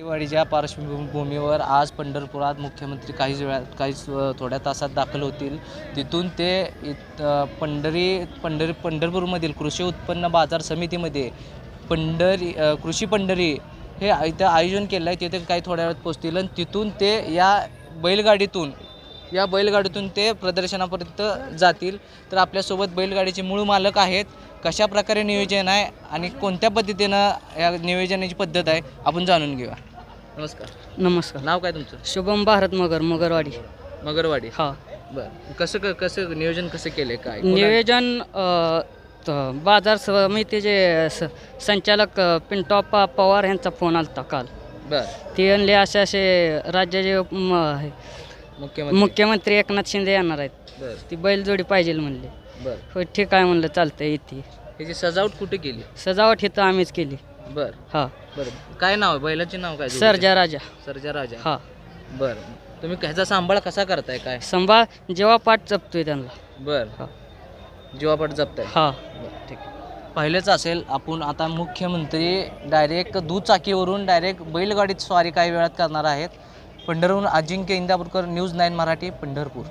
दिवाळीच्या पार्श्वभूमीवर आज पंढरपुरात मुख्यमंत्री काही वेळात काही थोड्या तासात दाखल होतील. तिथून ते इत पंढरी पंढरी पंढरपूरमधील कृषी उत्पन्न बाजार समितीमध्ये पंढरी कृषी पंढरी हे इथं आयोजन केलं आहे तिथे काही थोड्या वेळात पोचतील आणि तिथून ते या बैलगाडीतून या बैलगाडीतून ते प्रदर्शनापर्यंत जातील. तर आपल्यासोबत बैलगाडीचे मूळ मालक आहेत. कशा प्रकारे नियोजन आहे आणि कोणत्या पद्धतीनं या नियोजनाची पद्धत आहे आपण जाणून घेऊया. नमस्कार. नमस्कार. नाव काय तुमचं? शुभम भारत मगर मगरवाडी. मगरवाडी. हा. बरं. कसं क- कसं नियोजन कसं केलंय? काय? कोणा- नियोजन अ, त- बाजार समितीचे स- संचालक अ, पवार यांचा फोन आलता काल. बरं. ते आणले असे असे राज्याचे म, हे, मुख्यमंत्री. मुख्यमंत्री एकनाथ शिंदे येणार आहेत. बरं. ती बैलजोडी पाहिजे म्हणले. बरं. हो ठीक आहे म्हणलं चालतं येते. ह्याची सजावट कुठे केली? सजावट इथं आम्हीच केली. बरं. हा. बरं. काय नाव आहे? बैलाचे नाव काय सरजा राजा. सरजा राजा. हा. बरं. तुम्ही ह्याचा सांभाळ कसा करताय? काय? संभाळ जेव्हा पाठ जपतोय त्यांना. बरं. हा. जीवापट जपताय? हा. बरं, ठीक आहे. पाहिलंच असेल आपण आता मुख्यमंत्री डायरेक्ट दुचाकीवरून डायरेक्ट बैलगाडीत स्वारी काही वेळात करणार आहेत. पंढरहून अजिंक्य इंदापूरकर न्यूज नाईन मराठी पंढरपूर.